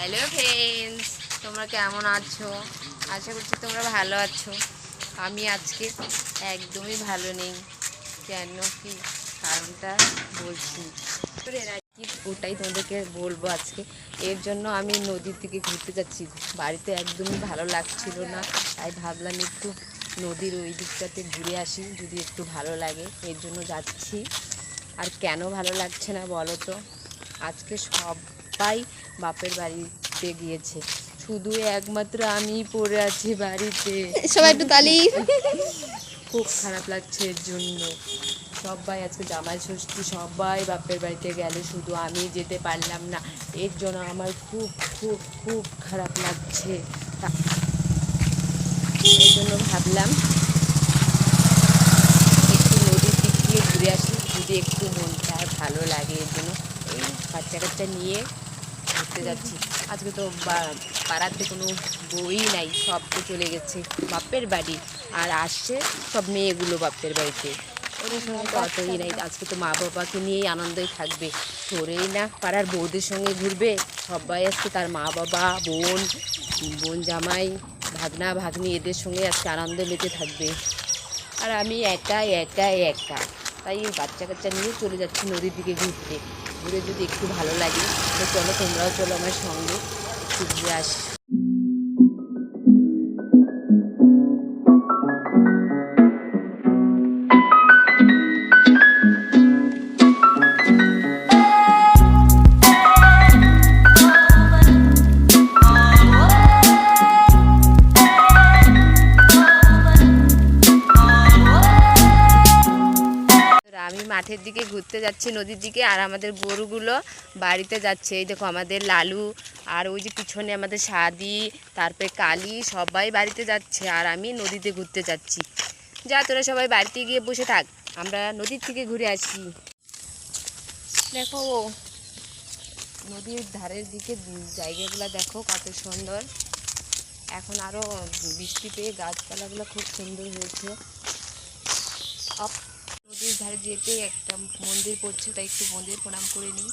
Hello friends, তোমরা কেমন আছো? আশা করছি তোমরা ভালো আছো। আমি আজকে একদমই ভালো নেই। কেন কি কারণটা বলছি। ওটাই তোমাদেরকে বলব আজকে। এর জন্য আমি নদীর দিকে ঘুরতে যাচ্ছি। বাড়িতে একদমই ভালো লাগছিল না। তাই ভাবলাম একটু নদীর ওই দিকটাতে ঘুরে আসি, যদি একটু ভালো লাগে। এর জন্য যাচ্ছি। আর কেন ভালো লাগছে না বলো তো? আজকে সবাই বাপের বাড়িতে গিয়েছে। শুধু একমাত্র আমি পড়ে আছি বাড়িতে। সবাই একটু তালি। খুব খারাপ লাগছে এর জন্য। সবাই আজকে জামাই ষষ্ঠী সবাই বাপের বাড়িতে গেলে শুধু আমি যেতে পারলাম না। এর জন্য আমার খুব খুব খুব খারাপ লাগছে। এর জন্য ভাবলাম একটু নদীর দিক দিয়ে ঘুরে আসি যদি একটু মনটা ভালো লাগে এর জন্য। এই বাচ্চা কাচ্চা নিয়ে ঘুরতে যাচ্ছি। আজকে তো পাড়াতে কোনো বই নাই সব তো চলে গেছে বাপের বাড়ি। আর আসছে সব মেয়েগুলো বাপের বাড়িতে। ওদের সঙ্গে তো অতই নাই, আজকে তো মা বাবাকে নিয়েই আনন্দই থাকবে। তোরেই না, পাড়ার বউদের সঙ্গে ঘুরবে। সবাই আজকে তার মা বাবা, বোন বোন জামাই, ভাগনা, ভাগ্নি এদের সঙ্গে আজকে আনন্দ মেতে থাকবে। আর আমি একা একা একা। তাই বাচ্চা কাচ্চা নিয়ে চলে যাচ্ছি নদীর দিকে ঘুরতে। ঘুরে যদি একটু ভালো লাগে তো চলো তোমরাও চলো আমার সঙ্গে ঘুরে আসি। মাঠের দিকে ঘুরতে যাচ্ছি, নদীর দিকে, আর আমাদের গরুগুলো বাড়িতে যাচ্ছে। এই দেখো আমাদের লালু আর ওই যে পিছনে আমাদের সাদি, তারপরে কালী, সবাই বাড়িতে যাচ্ছে, আর আমি নদীতে ঘুরতে যাচ্ছি। যা, তোরা সবাই বাড়িতে গিয়ে বসে থাক, আমরা নদীর থেকে ঘুরে আসি। দেখো, নদীর ধারের দিকে জায়গাগুলো দেখো, কত সুন্দর। এখন আরও বৃষ্টি পেয়ে গাছপালাগুলো খুব সুন্দর হয়েছে। নদীর ধারে যেতে একটা মন্দির পড়ছে তাই একটু মন্দির প্রণাম করে নিই।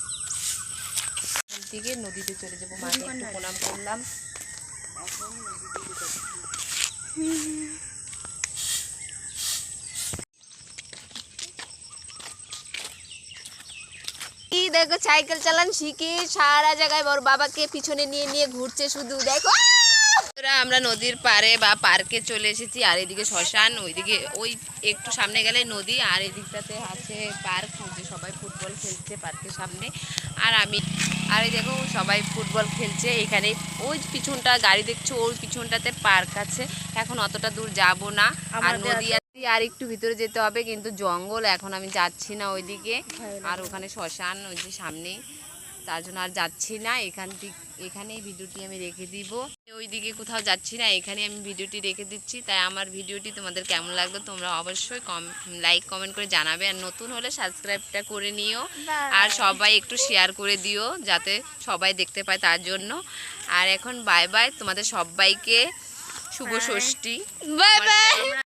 ওখান থেকে নদীতে চলে যাব। মাকে একটু প্রণাম করলাম। এখন দেখো সাইকেল চালান শিখে সারা জায়গায় বড় বাবাকে পিছনে নিয়ে নিয়ে ঘুরছে শুধু দেখো। আমরা নদীর পাড়ে বা পার্কে চলে এসেছি। আর এদিকে শ্মশান ওইদিকে ওই একটু সামনে গেলে নদী আর এদিকটাতে আছে পার্ক যে সবাই ফুটবল খেলছে পার্কের সামনে। আর আমি আর এই দেখো সবাই ফুটবল খেলছে এখানে। ওই পিছনটা গাড়ি দেখছ ওই পিছনটাতে পার্ক আছে। এখন অতটা দূর যাব না। আর নদী আছে। আর একটু ভিতরে যেতে হবে কিন্তু জঙ্গল এখন আমি যাচ্ছি না ওইদিকে। আর ওখানে শ্মশান ওই যে সামনেই। তার জন্য আর যাচ্ছি না এখান থেকে এখানেই ভিডিওটি আমি রেখে দিব। ওইদিকে কোথাও যাচ্ছি না এখানে আমি ভিডিওটি রেখে দিচ্ছি। তাই আমার ভিডিওটি তোমাদের কেমন লাগল তোমরা অবশ্যই কম লাইক কমেন্ট করে জানাবে। আর নতুন হলে সাবস্ক্রাইবটা করে নিও। আর সবাই একটু শেয়ার করে দিও যাতে সবাই দেখতে পায় তার জন্য। আর এখন বাই বাই তোমাদের সবাইকে। শুভ ষষ্ঠী। Bye bye.